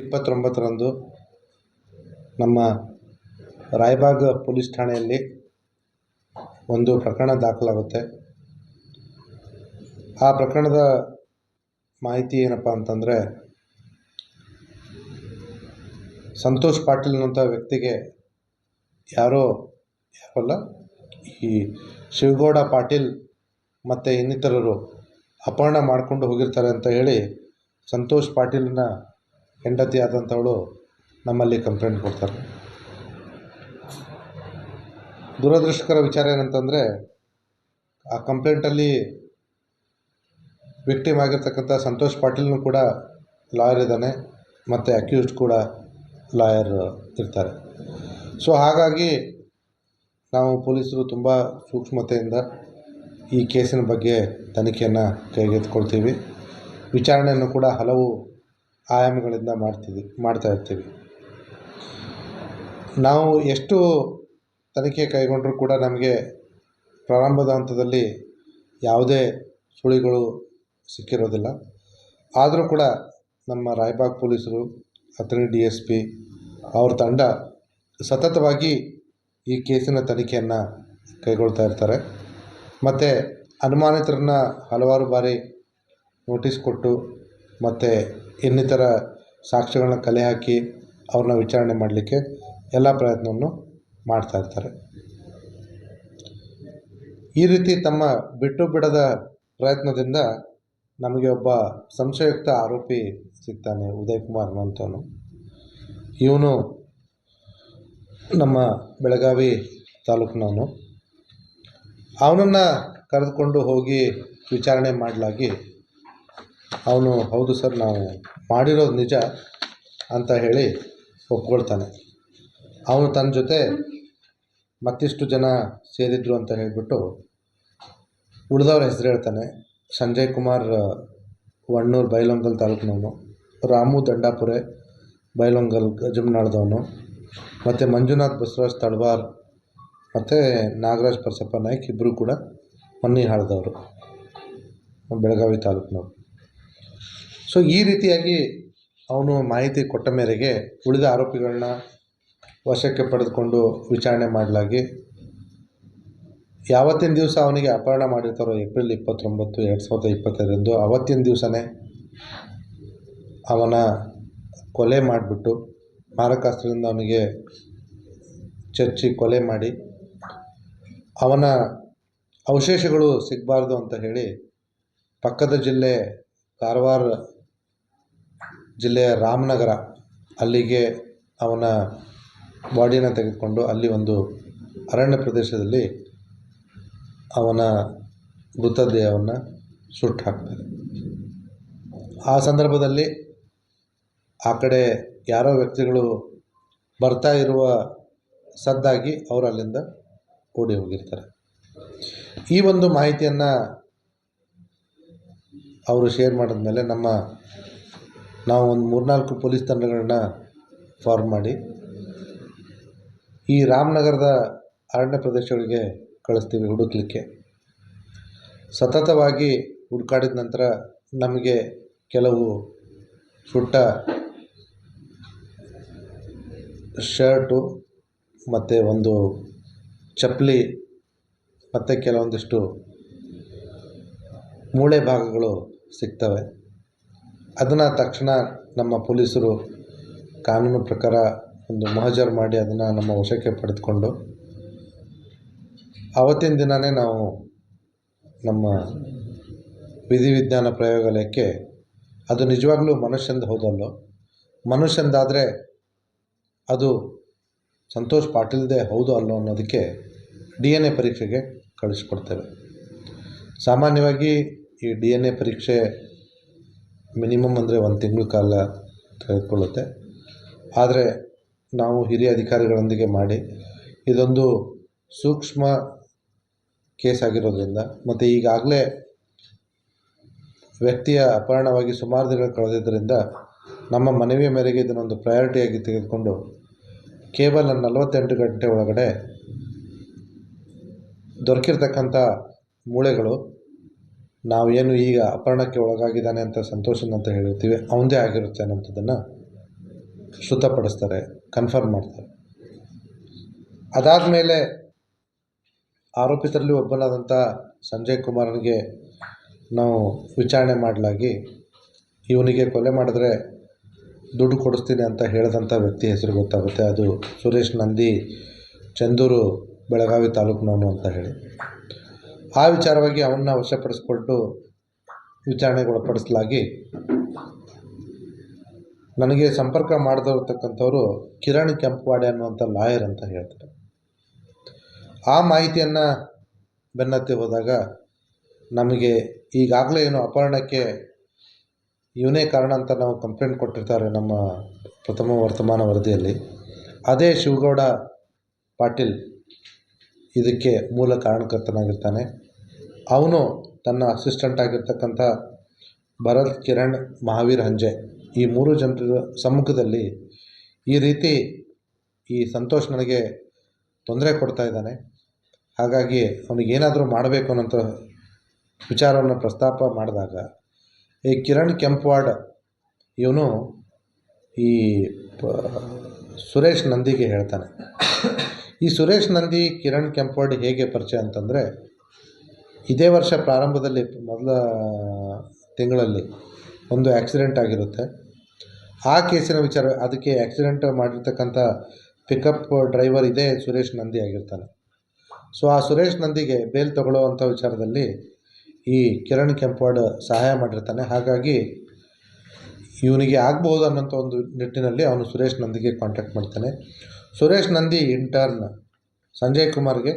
ಇಪ್ಪತ್ತೊಂಬತ್ತರಂದು ನಮ್ಮ ರಾಯಬಾಗ್ ಪೊಲೀಸ್ ಠಾಣೆಯಲ್ಲಿ ಒಂದು ಪ್ರಕರಣ ದಾಖಲಾಗುತ್ತೆ. ಆ ಪ್ರಕರಣದ ಮಾಹಿತಿ ಏನಪ್ಪ ಅಂತಂದರೆ, ಸಂತೋಷ್ ಪಾಟೀಲ್ ಅನ್ನೋಂಥ ವ್ಯಕ್ತಿಗೆ ಯಾರೋ ಯಾರಲ್ಲ, ಈ ಶಿವಗೌಡ ಪಾಟೀಲ್ ಮತ್ತು ಇನ್ನಿತರರು ಅಪಹರಣ ಮಾಡಿಕೊಂಡು ಹೋಗಿರ್ತಾರೆ ಅಂತ ಹೇಳಿ ಸಂತೋಷ್ ಪಾಟೀಲ್ನ ಹೆಂಡತಿ ಆದಂಥವಳು ನಮ್ಮಲ್ಲಿ ಕಂಪ್ಲೇಂಟ್ ಕೊಡ್ತಾರೆ. ದುರದೃಷ್ಟಕರ ವಿಚಾರ ಏನಂತಂದರೆ, ಆ ಕಂಪ್ಲೇಂಟಲ್ಲಿ ವಿಕ್ಟಿಮ್ ಆಗಿರ್ತಕ್ಕಂಥ ಸಂತೋಷ್ ಪಾಟೀಲ್ನು ಕೂಡ ಲಾಯರ್ ಇದ್ದಾನೆ ಮತ್ತು ಅಕ್ಯೂಸ್ಡ್ ಕೂಡ ಲಾಯರ್ ಇರ್ತಾರೆ. ಸೊ ಹಾಗಾಗಿ ನಾವು ಪೊಲೀಸರು ತುಂಬ ಸೂಕ್ಷ್ಮತೆಯಿಂದ ಈ ಕೇಸಿನ ಬಗ್ಗೆ ತನಿಖೆಯನ್ನು ಕೈಗೆತ್ತಿಕೊಳ್ತೀವಿ. ವಿಚಾರಣೆಯನ್ನು ಕೂಡ ಹಲವು ಆಯಾಮಗಳಿಂದ ಮಾಡ್ತಿದ್ವಿ ಮಾಡ್ತಾ ಇರ್ತೀವಿ. ನಾವು ಎಷ್ಟು ತನಿಖೆ ಕೈಗೊಂಡರೂ ಕೂಡ ನಮಗೆ ಪ್ರಾರಂಭದ ಹಂತದಲ್ಲಿ ಯಾವುದೇ ಸುಳಿಗಳು ಸಿಕ್ಕಿರೋದಿಲ್ಲ. ಆದರೂ ಕೂಡ ನಮ್ಮ ರಾಯಬಾಗ್ ಪೊಲೀಸರು, ಅಥಣಿ ಡಿ ಎಸ್ ಪಿ, ಅವ್ರ ತಂಡ ಸತತವಾಗಿ ಈ ಕೇಸಿನ ತನಿಖೆಯನ್ನು ಕೈಗೊಳ್ತಾ ಇರ್ತಾರೆ. ಮತ್ತು ಅನುಮಾನಿತರನ್ನ ಹಲವಾರು ಬಾರಿ ನೋಟಿಸ್ ಕೊಟ್ಟು ಮತ್ತು ಇನ್ನಿತರ ಸಾಕ್ಷ್ಯಗಳನ್ನ ಕಲೆ ಹಾಕಿ ಅವ್ರನ್ನ ವಿಚಾರಣೆ ಮಾಡಲಿಕ್ಕೆ ಎಲ್ಲ ಪ್ರಯತ್ನವನ್ನು ಮಾಡ್ತಾ ಇರ್ತಾರೆ. ಈ ರೀತಿ ತಮ್ಮ ಬಿಟ್ಟು ಬಿಡದ ಪ್ರಯತ್ನದಿಂದ ನಮಗೆ ಒಬ್ಬ ಸಂಶಯಯುಕ್ತ ಆರೋಪಿ ಸಿಗ್ತಾನೆ ಉದಯ್ ಕುಮಾರ್ ಅನ್ನೋಂಥವನು ಇವನು ನಮ್ಮ ಬೆಳಗಾವಿ ತಾಲೂಕಿನವನು. ಅವನನ್ನು ಕರೆದುಕೊಂಡು ಹೋಗಿ ವಿಚಾರಣೆ ಮಾಡಲಾಗಿ ಅವನು, ಹೌದು ಸರ್, ನಾವು ಮಾಡಿರೋದು ನಿಜ ಅಂತ ಹೇಳಿ ಒಪ್ಕೊಳ್ತಾನೆ. ಅವನು ತನ್ನ ಜೊತೆ ಮತ್ತಿಷ್ಟು ಜನ ಸೇರಿದ್ರು ಅಂತ ಹೇಳಿಬಿಟ್ಟು ಉಳಿದವ್ರ ಹೆಸರು ಹೇಳ್ತಾನೆ. ಸಂಜಯ್ ಕುಮಾರ್, ವಣ್ಣೂರು ಬೈಲೊಂಗಲ್ ತಾಲೂಕಿನವನು. ರಾಮು ದಂಡಾಪುರೆ ಬೈಲೊಂಗಲ್ ಗಜಮನಾಳದವನು. ಮತ್ತು ಮಂಜುನಾಥ್ ಬಸವರಾಜ್ ತಳವಾರ್ ಮತ್ತು ನಾಗರಾಜ್ ಪರಸಪ್ಪ ನಾಯ್ಕ ಇಬ್ಬರು ಕೂಡ ಹೊನ್ನಿಹಾಳದವರು ಬೆಳಗಾವಿ ತಾಲೂಕಿನವರು. ಸೊ ಈ ರೀತಿಯಾಗಿ ಅವನು ಮಾಹಿತಿ ಕೊಟ್ಟ ಮೇರೆಗೆ ಉಳಿದ ಆರೋಪಿಗಳನ್ನ ವಶಕ್ಕೆ ಪಡೆದುಕೊಂಡು ವಿಚಾರಣೆ ಮಾಡಲಾಗಿ. ಯಾವತ್ತಿನ ದಿವಸ ಅವನಿಗೆ ಅಪಹರಣ ಮಾಡಿರ್ತಾರೋ ಏಪ್ರಿಲ್ ಇಪ್ಪತ್ತೊಂಬತ್ತು, ಎರಡು ಸಾವಿರದ ಇಪ್ಪತ್ತೈದರಂದು ಅವತ್ತಿನ ದಿವಸನೇ ಅವನ ಕೊಲೆ ಮಾಡಿಬಿಟ್ಟು ಮಾರಕಾಸ್ತ್ರದಿಂದ ಅವನಿಗೆ ಚಚ್ಚಿ ಕೊಲೆ ಮಾಡಿ ಅವನ ಅವಶೇಷಗಳು ಸಿಗಬಾರ್ದು ಅಂತ ಹೇಳಿ ಪಕ್ಕದ ಜಿಲ್ಲೆ ಕಾರವಾರ ಜಿಲ್ಲೆಯ ರಾಮನಗರ ಅಲ್ಲಿಗೆ ಅವನ ಬಾಡಿನ ತೆಗೆದುಕೊಂಡು ಅಲ್ಲಿ ಒಂದು ಅರಣ್ಯ ಪ್ರದೇಶದಲ್ಲಿ ಅವನ ಮೃತದೇಹವನ್ನು ಸುಟ್ಟು ಹಾಕ್ತಾರೆ. ಆ ಸಂದರ್ಭದಲ್ಲಿ ಆ ಕಡೆ ಯಾರೋ ವ್ಯಕ್ತಿಗಳು ಬರ್ತಾ ಇರುವ ಸದ್ದಾಗಿ ಅವರು ಅಲ್ಲಿಂದ ಓಡಿ ಹೋಗಿರ್ತಾರೆ. ಈ ಒಂದು ಮಾಹಿತಿಯನ್ನು ಅವರು ಶೇರ್ ಮಾಡಿದ್ಮೇಲೆ ನಮ್ಮ ನಾವು ಒಂದು ಮೂರ್ನಾಲ್ಕು ಪೊಲೀಸ್ ತಂಡಗಳನ್ನ ಫಾರ್ಮ್ ಮಾಡಿ, ಈ ರಾಮನಗರದ ಅರಣ್ಯ ಪ್ರದೇಶಗಳಿಗೆ ಕಳಿಸ್ತೀವಿ ಹುಡುಕ್ಲಿಕ್ಕೆ. ಸತತವಾಗಿ ಹುಡುಕಾಡಿದ ನಂತರ ನಮಗೆ ಕೆಲವು ಸುಟ್ಟ ಶರ್ಟು ಮತ್ತು ಒಂದು ಚಪ್ಪಲಿ ಮತ್ತು ಕೆಲವೊಂದಿಷ್ಟು ಮೂಳೆ ಭಾಗಗಳು ಸಿಗ್ತವೆ. ಅದನ್ನು ತಕ್ಷಣ ನಮ್ಮ ಪೊಲೀಸರು ಕಾನೂನು ಪ್ರಕಾರ ಒಂದು ಮಹಜರ್ ಮಾಡಿ ಅದನ್ನು ನಮ್ಮ ವಶಕ್ಕೆ ಪಡೆದುಕೊಂಡು ಆವತ್ತಿನ ದಿನವೇ ನಾವು ನಮ್ಮ ವಿಧಿವಿಜ್ಞಾನ ಪ್ರಯೋಗಾಲಯಕ್ಕೆ ಅದು ನಿಜವಾಗ್ಲೂ ಮನುಷ್ಯಂದು ಹೌದಲ್ಲೋ? ಮನುಷ್ಯಂದಾದರೆ ಅದು ಸಂತೋಷ್ ಪಾಟೀಲ್ದೇ ಹೌದು ಅಲ್ಲೋ ಅನ್ನೋದಕ್ಕೆ ಡಿ ಎನ್ ಎ ಪರೀಕ್ಷೆಗೆ ಕಳಿಸ್ಕೊಡ್ತೇವೆ. ಸಾಮಾನ್ಯವಾಗಿ ಈ ಡಿ ಎನ್ ಎ ಪರೀಕ್ಷೆ ಮಿನಿಮಮ್ ಅಂದರೆ ಒಂದು ತಿಂಗಳ ಕಾಲ ತೆಗೆದುಕೊಳ್ಳುತ್ತೆ. ಆದರೆ ನಾವು ಹಿರಿಯ ಅಧಿಕಾರಿಗಳೊಂದಿಗೆ ಮಾಡಿ ಇದೊಂದು ಸೂಕ್ಷ್ಮ ಕೇಸ್ ಆಗಿರೋದ್ರಿಂದ ಮತ್ತು ಈಗಾಗಲೇ ವ್ಯಕ್ತಿಯ ಅಪಹರಣವಾಗಿ ಸುಮಾರು ದಿನಗಳು ಕಳೆದಿದ್ದರಿಂದ ನಮ್ಮ ಮನವಿಯ ಮೇರೆಗೆ ಇದನ್ನೊಂದು ಪ್ರಯಾರಿಟಿಯಾಗಿ ತೆಗೆದುಕೊಂಡು ಕೇವಲ ನಲವತ್ತೆಂಟು ಗಂಟೆ ಒಳಗಡೆ ದೊರಕಿರ್ತಕ್ಕಂಥ ಮೂಳೆಗಳು ನಾವು ಏನು ಈಗ ಅಪಹರಣಕ್ಕೆ ಒಳಗಾಗಿದ್ದಾನೆ ಅಂತ ಸಂತೋಷನ್ ಅಂತ ಹೇಳಿರ್ತೀವಿ, ಅವನದೇ ಆಗಿರುತ್ತೆ ಅನ್ನೋಂಥದ್ದನ್ನು ಶುದ್ಧಪಡಿಸ್ತಾರೆ ಕನ್ಫರ್ಮ್ ಮಾಡ್ತಾರೆ. ಅದಾದ ಮೇಲೆ ಆರೋಪಿತರಲ್ಲಿ ಒಬ್ಬನಾದಂಥ ಸಂಜಯ್ ಕುಮಾರನಿಗೆ ನಾವು ವಿಚಾರಣೆ ಮಾಡಲಾಗಿ, ಇವನಿಗೆ ಕೊಲೆ ಮಾಡಿದ್ರೆ ದುಡ್ಡು ಕೊಡಿಸ್ತೀನಿ ಅಂತ ಹೇಳಿದಂಥ ವ್ಯಕ್ತಿ ಹೆಸರು ಗೊತ್ತಾಗುತ್ತೆ, ಅದು ಸುರೇಶ್ ನಂದಿ, ಚಂದೂರು, ಬೆಳಗಾವಿ ತಾಲೂಕಿನವನು ಅಂತ ಹೇಳಿ. ಆ ವಿಚಾರವಾಗಿ ಅವನ್ನ ವಶಪಡಿಸ್ಕೊಟ್ಟು ವಿಚಾರಣೆಗೊಳಪಡಿಸಲಾಗಿ ನನಗೆ ಸಂಪರ್ಕ ಮಾಡದಿರ್ತಕ್ಕಂಥವ್ರು ಕಿರಣ್ ಕೆಂಪವಾಡೆ ಅನ್ನುವಂಥ ಲಾಯರ್ ಅಂತ ಹೇಳ್ತಾರೆ. ಆ ಮಾಹಿತಿಯನ್ನು ಬೆನ್ನತ್ತಿ ಹೋದಾಗ ನಮಗೆ ಈಗಾಗಲೇ ಏನು ಅಪಹರಣಕ್ಕೆ ಇವನೇ ಕಾರಣ ಅಂತ ನಾವು ಕಂಪ್ಲೇಂಟ್ ಕೊಟ್ಟಿರ್ತಾರೆ ನಮ್ಮ ಪ್ರಥಮ ವರ್ತಮಾನ ವರದಿಯಲ್ಲಿ. ಅದೇ ಶಿವಗೌಡ ಪಾಟೀಲ್ ಇದಕ್ಕೆ ಮೂಲ ಕಾರಣಕರ್ತನಾಗಿರ್ತಾನೆ. ಅವನು ತನ್ನ ಅಸಿಸ್ಟೆಂಟ್ ಆಗಿರ್ತಕ್ಕಂಥ ಭರತ್ ಕಿರಣ್ ಮಹಾವೀರ್ ಹಂಜೆ. ಈ ಮೂರು ಜನರ ಸಮ್ಮುಖದಲ್ಲಿ ಈ ರೀತಿ ಈ ಸಂತೋಷ್ ನನಗೆ ತೊಂದರೆ ಕೊಡ್ತಾ ಇದ್ದಾನೆ. ಹಾಗಾಗಿ ಅವನಿಗೇನಾದರೂ ಮಾಡಬೇಕು ಅನ್ನೋಂಥ ವಿಚಾರವನ್ನು ಪ್ರಸ್ತಾಪ ಮಾಡಿದಾಗ ಈ ಕಿರಣ್ ಕೆಂಪವಾಡ್ ಇವನು ಈ ಸುರೇಶ್ ನಂದಿಗೆ ಹೇಳ್ತಾನೆ. ಈ ಸುರೇಶ್ ನಂದಿ, ಕಿರಣ್ ಕೆಂಪವಾಡ್ ಹೇಗೆ ಪರಿಚಯ ಅಂತಂದರೆ, ಇದೇ ವರ್ಷ ಪ್ರಾರಂಭದಲ್ಲಿ ಮೊದಲ, ತಿಂಗಳಲ್ಲಿ ಒಂದು ಆ್ಯಕ್ಸಿಡೆಂಟ್ ಆಗಿರುತ್ತೆ. ಆ ಕೇಸಿನ ವಿಚಾರ, ಅದಕ್ಕೆ ಆ್ಯಕ್ಸಿಡೆಂಟ್ ಮಾಡಿರ್ತಕ್ಕಂಥ ಪಿಕಪ್ ಡ್ರೈವರ್ ಇದೇ ಸುರೇಶ್ ನಂದಿ ಆಗಿರ್ತಾನೆ. ಸೊ ಆ ಸುರೇಶ್ ನಂದಿಗೆ ಬೇಲ್ ತಗೊಳ್ಳೋವಂಥ ವಿಚಾರದಲ್ಲಿ ಈ ಕಿರಣ್ ಕೆಂಪವಾಡ್ ಸಹಾಯ ಮಾಡಿರ್ತಾನೆ. ಹಾಗಾಗಿ ಇವನಿಗೆ ಆಗ್ಬೋದು ಅನ್ನೋಂಥ ಒಂದು ನಿಟ್ಟಿನಲ್ಲಿ ಅವನು ಸುರೇಶ್ ನಂದಿಗೆ ಕಾಂಟ್ಯಾಕ್ಟ್ ಮಾಡ್ತಾನೆ. ಸುರೇಶ್ ನಂದಿ ಇಂಟರ್ನ್ ಸಂಜಯ್ ಕುಮಾರ್ಗೆ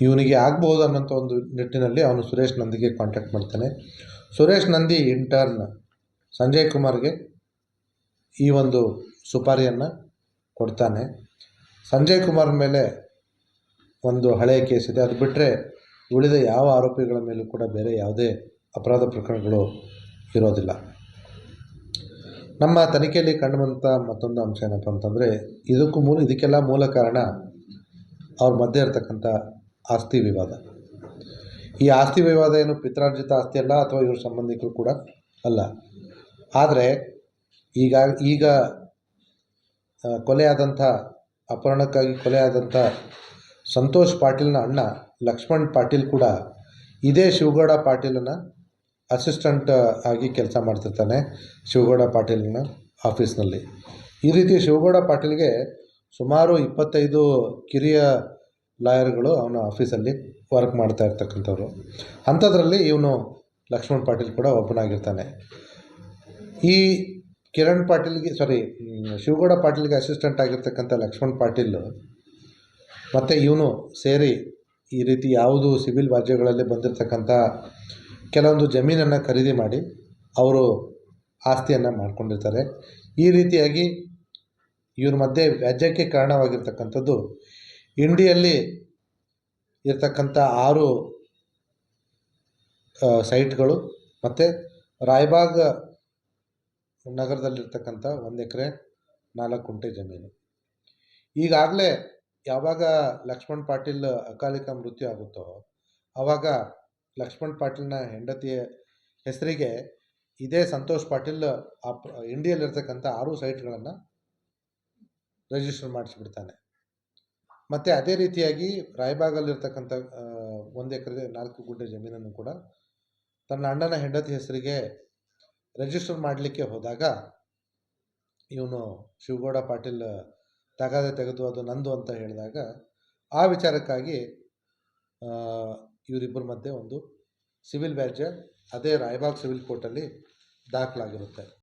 ಇವನಿಗೆ ಆಗ್ಬೋದು ಅನ್ನೋಂಥ ಒಂದು ನಿಟ್ಟಿನಲ್ಲಿ ಅವನು ಸುರೇಶ್ ನಂದಿಗೆ ಕಾಂಟ್ಯಾಕ್ಟ್ ಮಾಡ್ತಾನೆ. ಸುರೇಶ್ ನಂದಿ ಇಂಟರ್ನ್ ಸಂಜಯ್ ಕುಮಾರ್ಗೆ ಈ ಒಂದು ಸುಪಾರಿಯನ್ನು ಕೊಡ್ತಾನೆ. ಸಂಜಯ್ ಕುಮಾರ್ ಮೇಲೆ ಒಂದು ಹಳೆಯ ಕೇಸ್ ಇದೆ. ಅದು ಬಿಟ್ಟರೆ ಉಳಿದ ಯಾವ ಆರೋಪಿಗಳ ಮೇಲೂ ಕೂಡ ಬೇರೆ ಯಾವುದೇ ಅಪರಾಧ ಪ್ರಕರಣಗಳು ಇರೋದಿಲ್ಲ. ನಮ್ಮ ತನಿಖೆಯಲ್ಲಿ ಕಂಡುಬಂಥ ಮತ್ತೊಂದು ಅಂಶ ಏನಪ್ಪ ಅಂತಂದರೆ, ಇದಕ್ಕೂ ಮೂಲ, ಇದಕ್ಕೆಲ್ಲ ಮೂಲ ಕಾರಣ ಅವ್ರ ಮಧ್ಯೆ ಇರತಕ್ಕಂಥ ಆಸ್ತಿ ವಿವಾದ. ಈ ಆಸ್ತಿ ವಿವಾದ ಏನು ಪಿತ್ರಾರ್ಜಿತ ಆಸ್ತಿ ಅಲ್ಲ ಅಥವಾ ಇವ್ರ ಸಂಬಂಧಿಕರು ಕೂಡ ಅಲ್ಲ. ಆದರೆ ಈಗ ಈಗ ಕೊಲೆಯಾದಂಥ, ಅಪಹರಣಕ್ಕಾಗಿ ಕೊಲೆಯಾದಂಥ ಸಂತೋಷ್ ಪಾಟೀಲ್ನ ಅಣ್ಣ ಲಕ್ಷ್ಮಣ್ ಪಾಟೀಲ್ ಕೂಡ ಇದೇ ಶಿವಗೌಡ ಪಾಟೀಲನ ಅಸಿಸ್ಟೆಂಟ್ ಆಗಿ ಕೆಲಸ ಮಾಡ್ತಿರ್ತಾನೆ ಶಿವಗೌಡ ಪಾಟೀಲ್ನ ಆಫೀಸ್ನಲ್ಲಿ. ಈ ರೀತಿ ಶಿವಗೌಡ ಪಾಟೀಲ್ಗೆ ಸುಮಾರು ಇಪ್ಪತ್ತೈದು ಕಿರಿಯ ಲಾಯರ್ಗಳು ಅವನ ಆಫೀಸಲ್ಲಿ ವರ್ಕ್ ಮಾಡ್ತಾ ಇರ್ತಕ್ಕಂಥವ್ರು. ಅಂಥದ್ರಲ್ಲಿ ಇವನು ಲಕ್ಷ್ಮಣ್ ಪಾಟೀಲ್ ಕೂಡ ಒಬ್ಬನಾಗಿರ್ತಾನೆ ಈ ಕಿರಣ್ ಪಾಟೀಲ್ಗೆ ಸಾರಿ ಶಿವಗೌಡ ಪಾಟೀಲ್ಗೆ ಅಸಿಸ್ಟೆಂಟ್ ಆಗಿರ್ತಕ್ಕಂಥ ಲಕ್ಷ್ಮಣ್ ಪಾಟೀಲ್ ಮತ್ತು ಇವನು ಸೇರಿ ಈ ರೀತಿ ಯಾವುದು ಸಿವಿಲ್ ವ್ಯಾಜ್ಯಗಳಲ್ಲಿ ಬಂದಿರತಕ್ಕಂಥ ಕೆಲವೊಂದು ಜಮೀನನ್ನು ಖರೀದಿ ಮಾಡಿ ಅವರು ಆಸ್ತಿಯನ್ನು ಮಾಡ್ಕೊಂಡಿರ್ತಾರೆ. ಈ ರೀತಿಯಾಗಿ ಇವ್ರ ಮಧ್ಯೆ ವ್ಯಾಜ್ಯಕ್ಕೆ ಕಾರಣವಾಗಿರ್ತಕ್ಕಂಥದ್ದು ಇಂಡಿಯಲ್ಲಿ ಇರ್ತಕ್ಕಂಥ ಆರು ಸೈಟ್ಗಳು ಮತ್ತು ರಾಯಬಾಗ್ ನಗರದಲ್ಲಿರ್ತಕ್ಕಂಥ ಒಂದು ಎಕರೆ, ನಾಲ್ಕು ಕುಂಟೆ ಜಮೀನು. ಈಗಾಗಲೇ ಯಾವಾಗ ಲಕ್ಷ್ಮಣ್ ಪಾಟೀಲ್ ಅಕಾಲಿಕ ಮೃತ್ಯು ಆಗುತ್ತೋ ಆವಾಗ ಲಕ್ಷ್ಮಣ್ ಪಾಟೀಲ್ನ ಹೆಂಡತಿಯ ಹೆಸರಿಗೆ ಇದೇ ಸಂತೋಷ್ ಪಾಟೀಲ್ ಆ ಇಂಡಿಯಲ್ಲಿರ್ತಕ್ಕಂಥ ಆರು ಸೈಟ್ಗಳನ್ನು ರಿಜಿಸ್ಟರ್ ಮಾಡಿಸ್ಬಿಡ್ತಾನೆ. ಮತ್ತು ಅದೇ ರೀತಿಯಾಗಿ ರಾಯಬಾಗಲ್ಲಿರ್ತಕ್ಕಂಥ ಒಂದು ಎಕರೆ ನಾಲ್ಕು ಗುಂಟೆ ಜಮೀನನ್ನು ಕೂಡ ತನ್ನ ಅಣ್ಣನ ಹೆಂಡತಿ ಹೆಸರಿಗೆ ರಿಜಿಸ್ಟರ್ ಮಾಡಲಿಕ್ಕೆ ಹೋದಾಗ ಇವನು ಶಿವಗೌಡ ಪಾಟೀಲ್ ತಗಾದೆ ತೆಗೆದು ಅದು ನಂದು ಅಂತ ಹೇಳಿದಾಗ ಆ ವಿಚಾರಕ್ಕಾಗಿ ಇವರಿಬ್ಬರ ಮಧ್ಯೆ ಒಂದು ಸಿವಿಲ್ ವ್ಯಾಜ್ಯ ಅದೇ ರಾಯಬಾಗ್ ಸಿವಿಲ್ ಕೋರ್ಟಲ್ಲಿ ದಾಖಲಾಗಿರುತ್ತೆ.